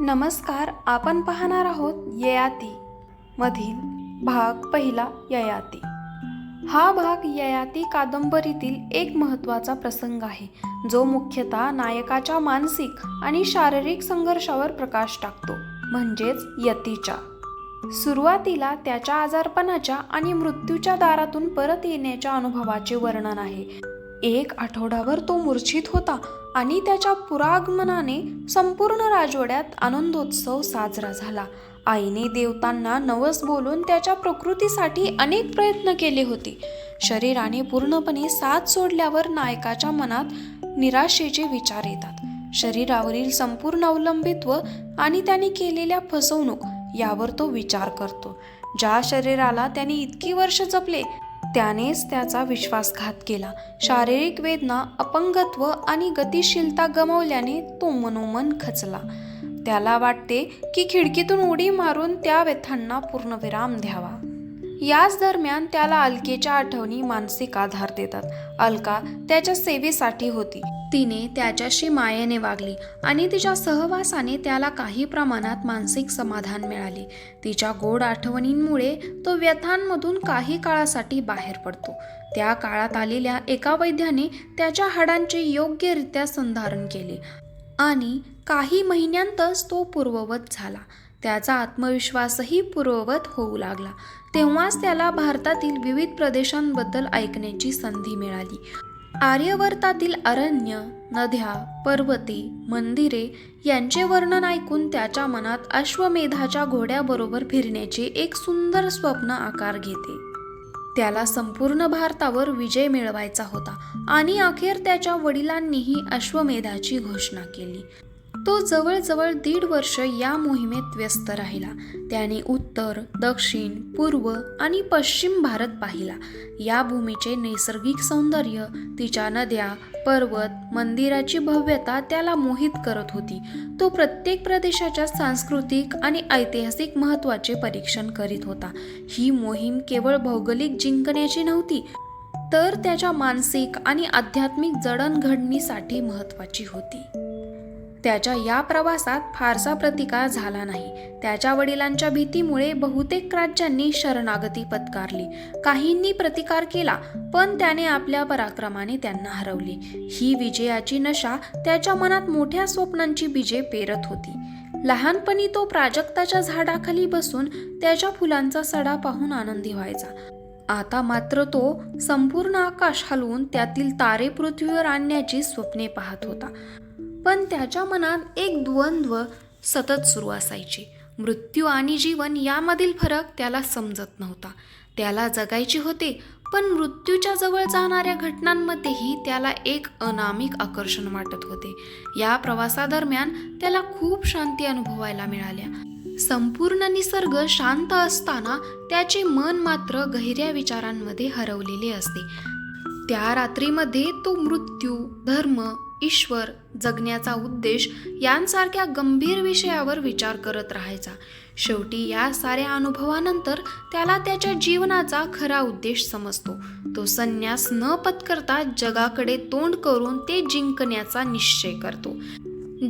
नमस्कार आपण पाहणार आहोत ययाती मधील भाग पहिला ययाती. हा भाग ययाती कादंबरीतील एक महत्त्वाचा प्रसंग आहे जो मुख्यतः नायकाच्या मानसिक आणि शारीरिक संघर्षावर प्रकाश टाकतो म्हणजेच यतीच्या. सुरुवातीला त्याच्या आजारपणाच्या आणि मृत्यूच्या दारातून परत येण्याच्या अनुभवाचे वर्णन आहे. एक आठवडाभर तो मूर्छित होता आणि त्याच्या पुरागमनाने संपूर्ण राजवाड्यात आनंदोत्सव साजरा झाला. आईने देवतांना नवस बोलून त्याच्या प्रकृतीसाठी अनेक प्रयत्न केले होते. शरीराने पूर्णपणे साथ सोडल्यावर नायकाच्या मनात निराशेचे विचार येतात. शरीरावरील संपूर्ण अवलंबित्व आणि त्याने केलेल्या फसवणूक यावर तो विचार करतो. ज्या शरीराला त्याने इतकी वर्ष जपले त्यानेच त्याचा विश्वासघात केला. शारीरिक वेदना अपंगत्व आणि गतिशीलता गमावल्याने तो मनोमन खचला. त्याला वाटते की खिडकीतून उडी मारून त्या व्यथांना पूर्णविराम द्यावा. याच दरम्यान त्याला अलकेच्या आठवणी मानसिक आधार देतात. अलका त्याच्या सेवेसाठी होती. तिने त्याच्याशी मायेने वागली आणि तिच्या सहवासाने त्याला काही प्रमाणात मानसिक समाधान मिळाले. तिच्या गोड आठवणींमुळे तो व्यथांमधून काही काळासाठी बाहेर पडतो. त्या काळात आलेल्या एका वैद्याने त्याच्या हाडांचे योग्यरित्या संधारण केले आणि काही महिन्यांतच तो पूर्ववत झाला. त्याचा आत्मविश्वासही पूर्ववत होऊ लागला. तेव्हाच त्याला भारतातील विविध प्रदेशांबद्दल ऐकण्याची संधी मिळाली. आर्यवर्तातील अरण्य नद्या पर्वते मंदिरे यांचे वर्णन ऐकून त्याच्या मनात अश्वमेधाच्या घोड्याबरोबर फिरण्याचे एक सुंदर स्वप्न आकार घेते. त्याला संपूर्ण भारतावर विजय मिळवायचा होता आणि अखेर त्याच्या वडिलांनीही अश्वमेधाची घोषणा केली. तो जवळजवळ दीड वर्ष या मोहिमेत व्यस्त राहिला. त्याने उत्तर दक्षिण पूर्व आणि पश्चिम भारत पाहिला. या भूमीचे नैसर्गिक सौंदर्य तिच्या नद्या पर्वत मंदिराची भव्यता त्याला मोहित करत होती. तो प्रत्येक प्रदेशाच्या सांस्कृतिक आणि ऐतिहासिक महत्त्वाचे परीक्षण करीत होता. ही मोहीम केवळ भौगोलिक जिंकण्याची नव्हती तर त्याच्या मानसिक आणि आध्यात्मिक जडणघडणीसाठी महत्त्वाची होती. त्याच्या या प्रवासात फारसा प्रतिकार झाला नाही. त्याच्या वडिलांच्या भीतीमुळे बहुतेक राज्यांनी शरणागती पत्कारली. काहींनी प्रतिकार केला पण त्याने आपल्या पराक्रमाने त्यांना हरवले. ही विजयाची नशा त्याच्या मनात मोठ्या स्वप्नांची बीजे पेरत होती. लहानपणी तो प्राजक्ताच्या झाडाखाली बसून त्याच्या फुलांचा सडा पाहून आनंदी व्हायचा. आता मात्र तो संपूर्ण आकाश हलवून त्यातील तारे पृथ्वीवर आणण्याची स्वप्ने पाहत होता. पण त्याच्या मनात एक द्वंद्व सतत सुरू असायचे. मृत्यू आणि जीवन यामधील फरक त्याला समजत नव्हता. त्याला जगायचे होते पण मृत्यूच्या जवळ जाणाऱ्या घटनांमध्येही त्याला एक अनामिक आकर्षण वाटत होते. या प्रवासादरम्यान त्याला खूप शांती अनुभवायला मिळाल्या. संपूर्ण निसर्ग शांत असताना त्याचे मन मात्र गहिऱ्या विचारांमध्ये हरवलेले असते. त्या रात्रीमध्ये तो मृत्यू धर्म ईश्वर जगण्याचा उद्देश यांसारख्या गंभीर विषयावर विचार करत राहायचा. शेवटी या साऱ्या अनुभवानंतर त्याला त्याच्या जीवनाचा खरा उद्देश समजतो. तो संन्यास न पत्करता जगाकडे तोंड करून ते जिंकण्याचा निश्चय करतो.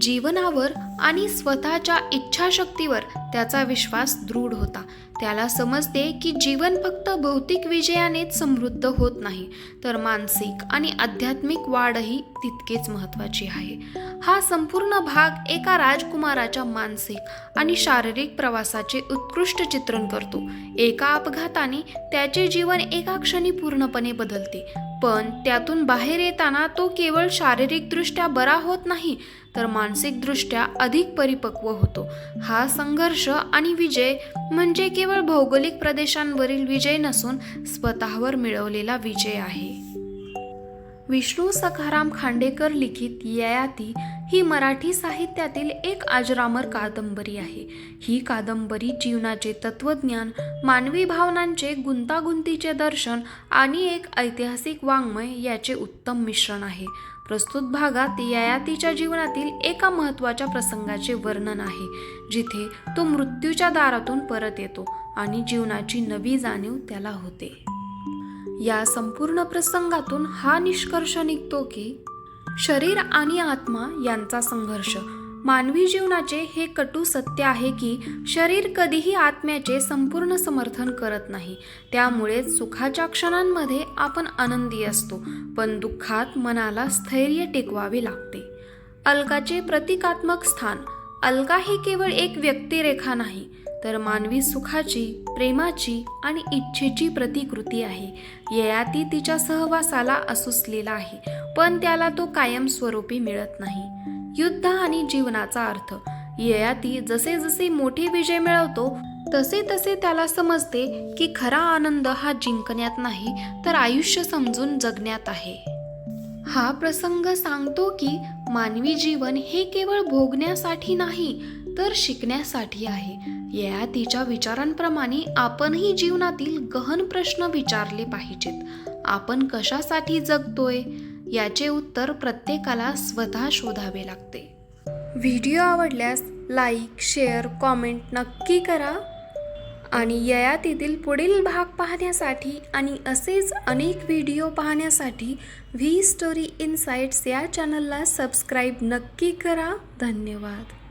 जीवनावर आणि स्वतःच्या इच्छाशक्तीवर त्याचा विश्वास दृढ होता. त्याला समजते की जीवन फक्त भौतिक विजयानेच समृद्ध होत नाही तर मानसिक आणि आध्यात्मिक वाढही तितकेच महत्त्वाची आहे. हा संपूर्ण भाग एका राजकुमाराच्या मानसिक आणि शारीरिक प्रवासाचे उत्कृष्ट चित्रण करतो. एका अपघाताने त्याचे जीवन एका क्षणी पूर्णपणे बदलते पण त्यातून बाहेर येताना तो केवळ शारीरिकदृष्ट्या बरा होत नाही तर मानसिकदृष्ट्या अधिक परिपक्व होतो. हा संघर्ष आणि विजय म्हणजे केवळ भौगोलिक प्रदेशांवरील विजय नसून स्वतःवर मिळवलेला विजय आहे. विष्णू सखाराम खांडेकर लिखित ययाती ही मराठी साहित्यातील एक अजरामर कादंबरी आहे. ही कादंबरी जीवनाचे तत्वज्ञान मानवी भावनांचे गुंतागुंतीचे दर्शन आणि एक ऐतिहासिक वाङ्मय याचे उत्तम मिश्रण आहे. प्रस्तुत भागात ययातीच्या जीवनातील एका महत्त्वाच्या प्रसंगाचे वर्णन आहे जिथे तो मृत्यूच्या दारातून परत येतो आणि जीवनाची नवी जाणीव त्याला होते. या संपूर्ण प्रसंगातून हा निष्कर्ष निघतो की शरीर आणि आत्मा यांचा संघर्ष मानवी जीवनाचे हे कटू सत्य आहे की शरीर कधीही आत्म्याचे संपूर्ण समर्थन करत नाही. त्यामुळेच सुखाच्या क्षणांमध्ये आपण आनंदी असतो पण दुःखात मनाला स्थैर्य टेकवावे लागते. अलकाचे प्रतिकात्मक स्थान. अलका ही केवळ एक व्यक्तिरेखा नाही तर मानवी सुखाची प्रेमाची आणि इच्छेची प्रतिकृती आहे. ययाती तिच्या सहवासाला असुसलेला आहे पण त्याला तो कायमस्वरूपी मिळत नाही. युद्ध आणि जीवनाचा अर्थ. ययाती जसे जसे मोठे विजय मिळवतो तसे तसे त्याला समजते की खरा आनंद हा जिंकण्यात नाही तर आयुष्य समजून जगण्यात आहे. हा प्रसंग सांगतो की मानवी जीवन हे केवळ भोगण्यासाठी नाही तर शिकण्यासाठी आहे. ययातीच्या विचारांप्रमाणे आपणही जीवनातील गहन प्रश्न विचारले पाहिजेत. आपण कशासाठी जगतोय? याचे उत्तर प्रत्येकाला स्वतः शोधावे लागते. व्हिडिओ आवडल्यास लाईक शेअर कॉमेंट नक्की करा. आणि ययातीतील पुढील भाग पाहण्यासाठी आणि असेच अनेक व्हिडिओ पाहण्यासाठी व्ही स्टोरी इन्साइट्स या चॅनलला सबस्क्राईब नक्की करा. धन्यवाद.